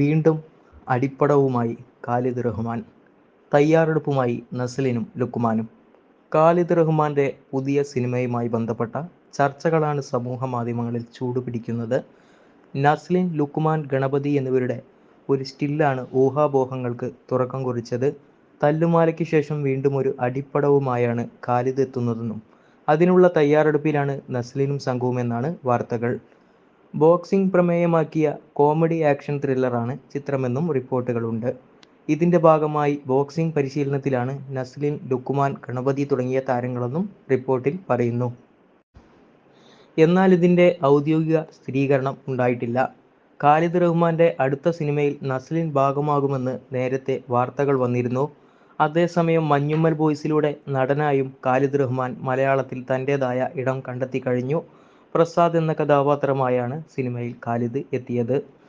വീണ്ടും അടിപ്പടവുമായി ഖാലിദ് റഹ്മാൻ തയ്യാറെടുപ്പുമായി നസ്ലിനും ലുക്മാനും. ഖാലിദ് റഹ്മാന്റെ പുതിയ സിനിമയുമായി ബന്ധപ്പെട്ട ചർച്ചകളാണ് സമൂഹ മാധ്യമങ്ങളിൽ ചൂടുപിടിക്കുന്നത്. നസ്ലിൻ ലുക്മാൻ ഗണപതി എന്നിവരുടെ ഒരു സ്റ്റില്ലാണ് ഊഹാപോഹങ്ങൾക്ക് തുറക്കം കുറിച്ചത്. തല്ലുമാലയ്ക്ക് ശേഷം വീണ്ടും ഒരു അടിപ്പടവുമായാണ് ഖാലിദ് എത്തുന്നതെന്നും അതിനുള്ള തയ്യാറെടുപ്പിലാണ് നസ്ലിനും സംഘവും എന്നാണ് വാർത്തകൾ. ബോക്സിംഗ് പ്രമേയമാക്കിയ കോമഡി ആക്ഷൻ ത്രില്ലറാണ് ചിത്രമെന്നും റിപ്പോർട്ടുകളുണ്ട്. ഇതിന്റെ ഭാഗമായി ബോക്സിംഗ് പരിശീലനത്തിലാണ് നസ്ലിൻ ലുക്മാൻ ഗണപതി തുടങ്ങിയ താരങ്ങളെന്നും റിപ്പോർട്ടിൽ പറയുന്നു. എന്നാൽ ഇതിന്റെ ഔദ്യോഗിക സ്ഥിരീകരണം ഉണ്ടായിട്ടില്ല. ഖാലിദ് റഹ്മാന്റെ അടുത്ത സിനിമയിൽ നസ്ലിൻ ഭാഗമാകുമെന്ന് നേരത്തെ വാർത്തകൾ വന്നിരുന്നു. അതേസമയം മഞ്ഞുമ്മൽ ബോയ്സിലൂടെ നടനായും ഖാലിദ് റഹ്മാൻ മലയാളത്തിൽ തന്റെതായ ഇടം കണ്ടെത്തി കഴിഞ്ഞു. പ്രസാദ് എന്ന കഥാപാത്രമായാണ് സിനിമയിൽ ഖാലിദ് എത്തിയത്.